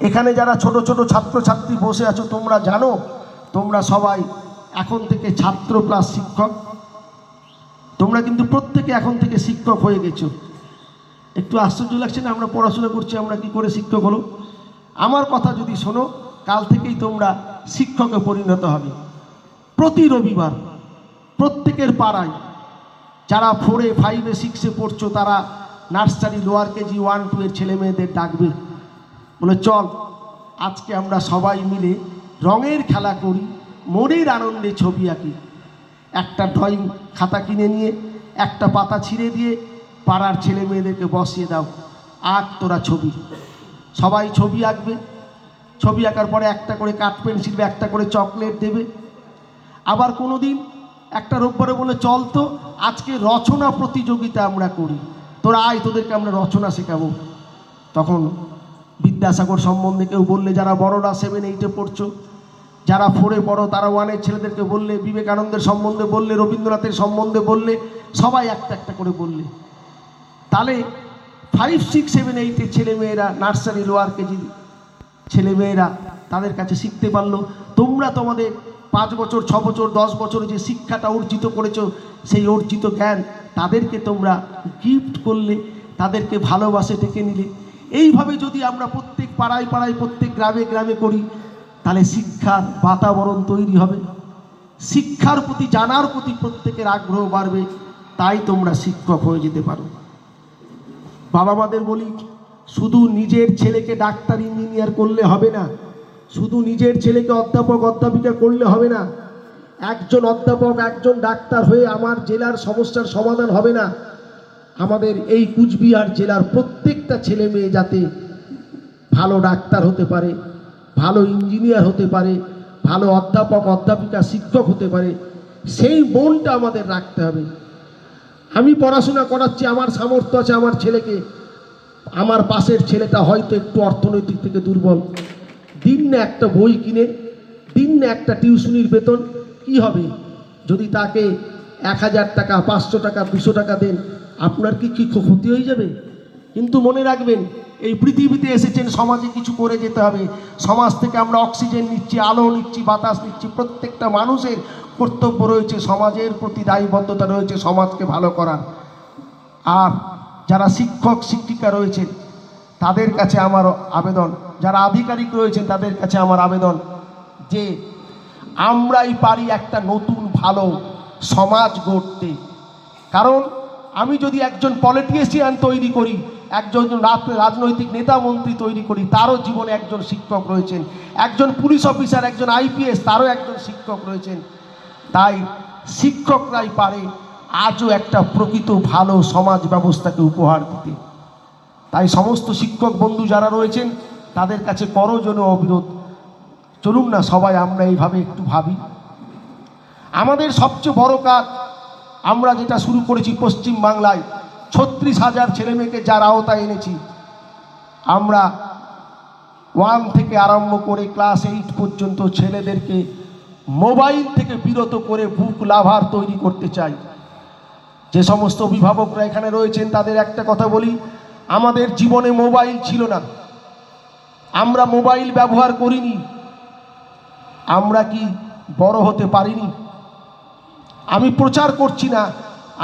এখানে যারা ছোট ছোট ছাত্রছাত্রী বসে আছো, তোমরা জানো, তোমরা সবাই এখন থেকে ছাত্র প্লাস শিক্ষক। তোমরা কিন্তু প্রত্যেকে এখন থেকে শিক্ষক হয়ে গেছো। একটু আশ্চর্য লাগছে না আমরা পড়াশোনা করছি, আমরা কি করে শিক্ষক হলো? আমার কথা যদি শোনো, কাল থেকেই তোমরা শিক্ষকে পরিণত হবে। প্রতি রবিবার প্রত্যেকের পাড়ায় যারা ফোরে ফাইভে সিক্সে পড়ছো, তারা nursery lower KG one two এর ছেলে মেয়েদের ডাকবে। বলে, চল, আজকে আমরা সবাই মিলে রঙের খেলা করি, মনের আনন্দে ছবি আঁকি। একটা ড্রয়িং খাতা কিনে নিয়ে, একটা পাতা ছিঁড়ে দিয়ে পাড়ার ছেলে মেয়েদেরকে বসিয়ে দাও, আঁক তোরা ছবি। সবাই ছবি আঁকবে। ছবি আঁকার পরে একটা করে কাঠ পেন্সিল বা একটা করে চকলেট দেবে। আবার কোনো দিন একটা রোববারে বলে, চল তো, আজকে রচনা প্রতিযোগিতা আমরা করি। তোরা আয়, তোদেরকে আমরা রচনা শেখাবো। তখন বিদ্যাসাগর সম্বন্ধে কেউ বললে যারা বড়রা সেভেন এইটে পড়ছো, যারা ফোরে পড়ো, তারা ওয়ানের ছেলেদেরকে বললে, বিবেকানন্দের সম্বন্ধে বললে, রবীন্দ্রনাথের সম্বন্ধে বললে, সবাই একটা একটা করে বললে। তাহলে ফাইভ সিক্স সেভেন এইটের ছেলেমেয়েরা নার্সারি লোয়ার কেজি ছেলেমেয়েরা তাদের কাছে শিখতে পারল। তোমরা তোমাদের পাঁচ বছর, ছ বছর, দশ বছর যে শিক্ষাটা অর্জিত করেছ, সেই অর্জিত জ্ঞান তাদেরকে তোমরা গিফট করলে, তাদেরকে ভালোবাসে ডেকে নিলে। এইভাবে যদি আমরা প্রত্যেক পাড়ায় পাড়ায়, প্রত্যেক গ্রামে গ্রামে করি, তাহলে শিক্ষার বাতাবরণ তৈরি হবে। শিক্ষার প্রতি, জানার প্রতি প্রত্যেকের আগ্রহ বাড়বে, তাই তোমরা শিক্ষক হয়ে যেতে পারো। বাবা মাদের বলি, শুধু নিজের ছেলেকে ডাক্তার, ইঞ্জিনিয়ার করলে হবে না, শুধু নিজের ছেলেকে অধ্যাপক, অধ্যাপিকা করলে হবে না, একজন অধ্যাপক, একজন ডাক্তার হয়ে আমার জেলার সমস্যার সমাধান হবে না। আমাদের এই কুচবিহার জেলার প্রত্যেকটা ছেলে মেয়ে যাতে ভালো ডাক্তার হতে পারে, ভালো ইঞ্জিনিয়ার হতে পারে, ভালো অধ্যাপক, অধ্যাপিকা, শিক্ষক হতে পারে, সেই মনটা আমাদের রাখতে হবে। আমি পড়াশোনা করাচ্ছি, আমার সামর্থ্য আছে আমার ছেলেকে, আমার পাশের ছেলেটা হয়তো একটু অর্থনৈতিক থেকে দুর্বল। দিন না একটা বই কিনে, দিন না একটা টিউশনির বেতন, কি হবে? যদি তাকে এক হাজার টাকা, পাঁচশো টাকা, দুশো টাকা দেন আপনার কি কি ক্ষতি হয়ে যাবে? কিন্তু মনে রাখবেন, এই পৃথিবীতে এসেছেন, সমাজে কিছু করে যেতে হবে। সমাজ থেকে আমরা অক্সিজেন নিচ্ছি, আলো নিচ্ছি, বাতাস নিচ্ছি, প্রত্যেকটা মানুষের কর্তব্য রয়েছে, সমাজের প্রতি দায়বদ্ধতা রয়েছে, সমাজকে ভালো করার। আর যারা শিক্ষক, শিক্ষিকা রয়েছেন, তাদের কাছে আমার আবেদন, যারা আধিকারিক রয়েছেন তাদের কাছে আমার আবেদন যে আমরাই পারি একটা নতুন ভালো সমাজ গড়তে। কারণ আমি যদি একজন পলিটিশিয়ান তৈরি করি, একজন রাজনৈতিক নেতা মন্ত্রী তৈরি করি, তারও জীবনে একজন শিক্ষক রয়েছেন। একজন পুলিশ অফিসার, একজন আইপিএস, তারও একজন শিক্ষক রয়েছেন। তাই শিক্ষকরাই পারে আজও একটা প্রকৃত ভালো সমাজ ব্যবস্থাকে উপহার দিতে। তাই সমস্ত শিক্ষক বন্ধু যারা রয়েছেন, তাদের কাছে করো করজন অবিরোধ। চলুন না সবাই, আমরা এইভাবে একটু ভাবি। আমাদের সবচেয়ে বড় কাজ আমরা যেটা শুরু করেছি পশ্চিম বাংলায়, ছত্রিশ হাজার ছেলেমেয়েকে যার আওতায় এনেছি, আমরা ওয়ান থেকে আরম্ভ করে ক্লাস এইট পর্যন্ত ছেলেদেরকে মোবাইল থেকে বিরত করে বুক লাভার তৈরি করতে চাই। যে সমস্ত অভিভাবকরা এখানে রয়েছেন, তাদের একটা কথা বলি, আমাদের জীবনে মোবাইল ছিল না। আমরা মোবাইল ব্যবহার করিনি। আমরা কি বড় হতে পারিনি? আমি প্রচার করছি না।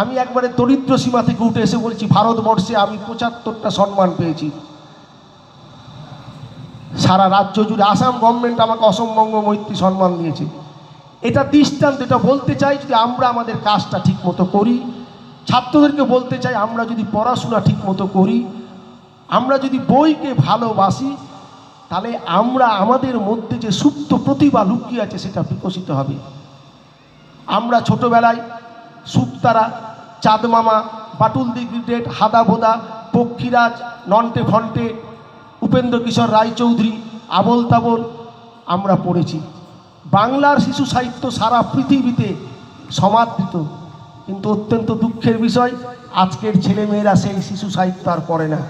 আমি একবারে দরিদ্র সীমা থেকে উঠে এসে বলছি ভারতবর্ষে আমি পঁচাত্তরটা সম্মান পেয়েছি। সারা রাজ্য জুড়ে আসাম গভর্নমেন্ট আমাকে অসম্বঙ্গ মৈত্রী সম্মান দিয়েছে। এটা দৃষ্টান্ত, এটা বলতে চাই যদি আমরা আমাদের কাজটা ঠিক মতো করি, ছাত্রদেরকে বলতে চাই আমরা যদি পড়াশোনা ঠিক মতো করি, আমরা যদি বইকে ভালোবাসি, তাহলে আমরা আমাদের মধ্যে যে সুপ্ত প্রতিভা লুকিয়ে আছে সেটা বিকশিত হবে। আমরা ছোটবেলায় সুপ্তারা, চাঁদমামা বাটুল দি গ্রিটেড হাদা ভোদা পক্ষীরাজ, নন্টে ফন্টে উপেন্দ্র কিশোর রায়চৌধুরী, আবল তাবল আমরা পড়েছি। বাংলার শিশু সাহিত্য সারা পৃথিবীতে সমাদৃত। কিন্তু অত্যন্ত দুঃখের বিষয়, আজকের ছেলেমেয়েরা সেই শিশু সাহিত্য আর পড়ে না।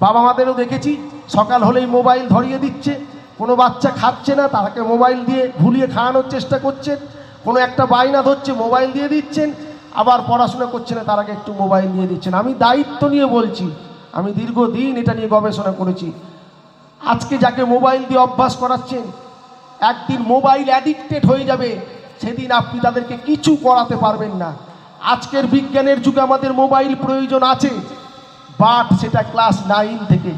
বাবা মাদেরও দেখেছি, সকাল হলেই মোবাইল ধরিয়ে দিচ্ছে। কোনো বাচ্চা খাচ্ছে না তাকে মোবাইল দিয়ে ভুলিয়ে খাওয়ানোর চেষ্টা করছেন কোনো একটা বায়না ধরছে, মোবাইল দিয়ে দিচ্ছেন, আবার পড়াশোনা করছে না তার আগে একটু মোবাইল দিয়ে দিচ্ছেন। আমি দায়িত্ব নিয়ে বলছি, আমি দীর্ঘদিন এটা নিয়ে গবেষণা করেছি। আজকে যাকে মোবাইল দিয়ে অভ্যাস করাচ্ছেন, একদিন মোবাইল অ্যাডিক্টেড হয়ে যাবে, সেদিন আপনি তাদেরকে কিছু করাতে পারবেন না। আজকের বিজ্ঞানের যুগে আমাদের মোবাইল প্রয়োজন আছে বাট সেটা ক্লাস নাইন থেকে।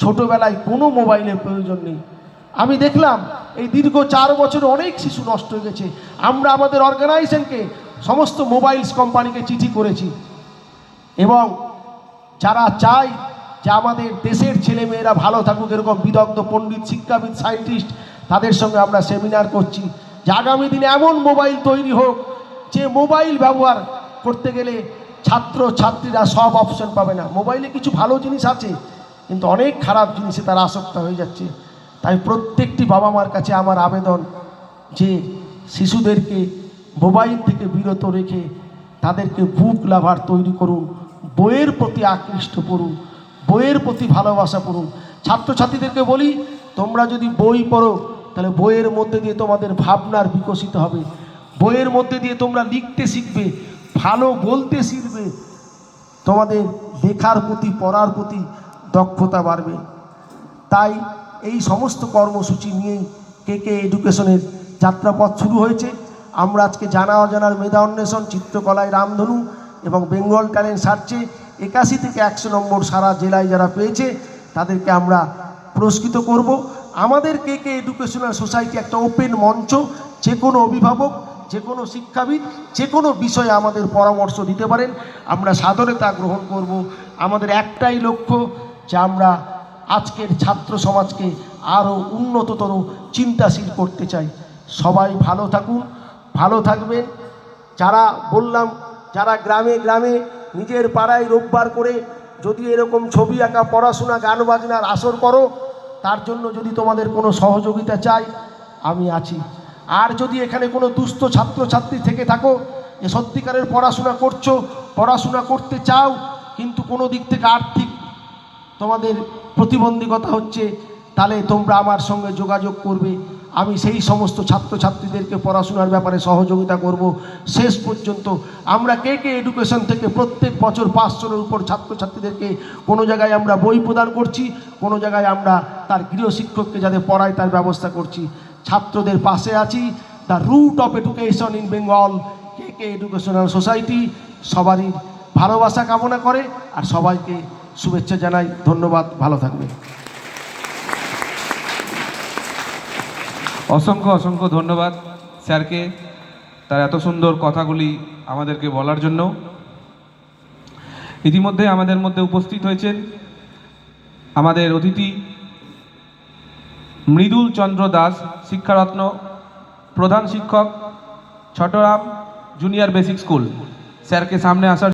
ছোটবেলায় কোনো মোবাইলের প্রয়োজন নেই। আমি দেখলাম এই দীর্ঘ চার বছরে অনেক শিশু নষ্ট হয়ে গেছে। আমরা আমাদের অর্গানাইজেশনকে সমস্ত মোবাইলস কোম্পানিকে চিঠি করেছি। এবং যারা চায় যে আমাদের দেশের ছেলেমেয়েরা ভালো থাকুক, এরকম বিদগ্ধ, পণ্ডিত, শিক্ষাবিদ সায়েন্টিস্ট তাদের সঙ্গে আমরা সেমিনার করছি। যে আগামী দিনে এমন মোবাইল তৈরি হোক, যে মোবাইল ব্যবহার করতে গেলে ছাত্র, ছাত্রীরা সব অপশন পাবে না। মোবাইলে কিছু ভালো জিনিস আছে, কিন্তু অনেক খারাপ জিনিসে তারা আসক্ত হয়ে যাচ্ছে। তাই প্রত্যেকটি বাবা মার কাছে আমার আবেদন যে শিশুদেরকে মোবাইল থেকে বিরত রেখে তাদেরকে বুক লাভার তৈরি করুন, বইয়ের প্রতি আকৃষ্ট করুন, বইয়ের প্রতি ভালোবাসা করুন। ছাত্রছাত্রীদেরকে বলি, তোমরা যদি বই পড়ো, তাহলে বইয়ের মধ্যে দিয়ে তোমাদের ভাবনার বিকশিত হবে। বইয়ের মধ্যে দিয়ে তোমরা লিখতে শিখবে, ভালো বলতে শিখবে। তোমাদের লেখার প্রতি, পড়ার প্রতি দক্ষতা বাড়বে। তাই এই সমস্ত কর্মসূচি নিয়েই কে কে এডুকেশনের যাত্রাপথ শুরু হয়েছে। আমরা আজকে জানা অজানার মেধা অন্বেষণ, চিত্রকলায় রামধনু এবং বেঙ্গল ট্যালেন্ট সার্চে একাশি থেকে একশো নম্বর সারা জেলায় যারা পেয়েছে, তাদেরকে আমরা পুরস্কৃত করব। আমাদের কে কে এডুকেশনাল সোসাইটি একটা ওপেন মঞ্চ, যে কোনো অভিভাবক, যে কোনো শিক্ষাবিদ, যে কোনো বিষয়ে আমাদের পরামর্শ দিতে পারেন। আমরা সাদরে তা গ্রহণ করব। আমাদের একটাই লক্ষ্য যে আমরা আজকের ছাত্র সমাজকে আরও উন্নততর চিন্তাশীল করতে চাই। সবাই ভালো থাকুন, ভালো থাকবেন। যারা বললাম, যারা গ্রামে গ্রামে নিজের পাড়ায় রোববার করে যদি এরকম ছবি আঁকা, পড়াশোনা, গান বাজনার আসর করো, তার জন্য যদি তোমাদের কোনো সহযোগিতা চাই, আমি আছি। আর যদি এখানে কোনো দুস্থ ছাত্রছাত্রী থেকে থাকো, যে সত্যিকারের পড়াশোনা করছ, পড়াশোনা করতে চাও, কিন্তু কোনো দিক থেকে আর্থিক তোমাদের প্রতিবন্ধকতা হচ্ছে, তাহলে তোমরা আমার সঙ্গে যোগাযোগ করবে। আমি সেই সমস্ত ছাত্রছাত্রীদেরকে পড়াশোনার ব্যাপারে সহযোগিতা করব। শেষ পর্যন্ত আমরা কে কে এডুকেশন থেকে প্রত্যেক বছর পাঁচশোর উপর ছাত্রছাত্রীদেরকে কোনো জায়গায় আমরা বই প্রদান করছি, কোনো জায়গায় আমরা তার গৃহশিক্ষককে যাতে পড়ায় তার ব্যবস্থা করছি। ছাত্রদের পাশে আছি the root of education in Bengal K K educational society সবারই ভালোবাসা কামনা করে, আর সবাইকে শুভেচ্ছা জানাই, ধন্যবাদ, ভালো থাকবে অসংখ্য অসংখ্য ধন্যবাদ স্যারকে তার এত সুন্দর কথাগুলি আমাদেরকে বলার জন্য। ইতিমধ্যে আমাদের মধ্যে উপস্থিত হয়েছেন আমাদের অতিথি মৃদুল চন্দ্র দাস, শিক্ষারত্ন, প্রধান শিক্ষক, ছটরাম জুনিয়র বেসিক স্কুল। স্যারকে সামনে আসার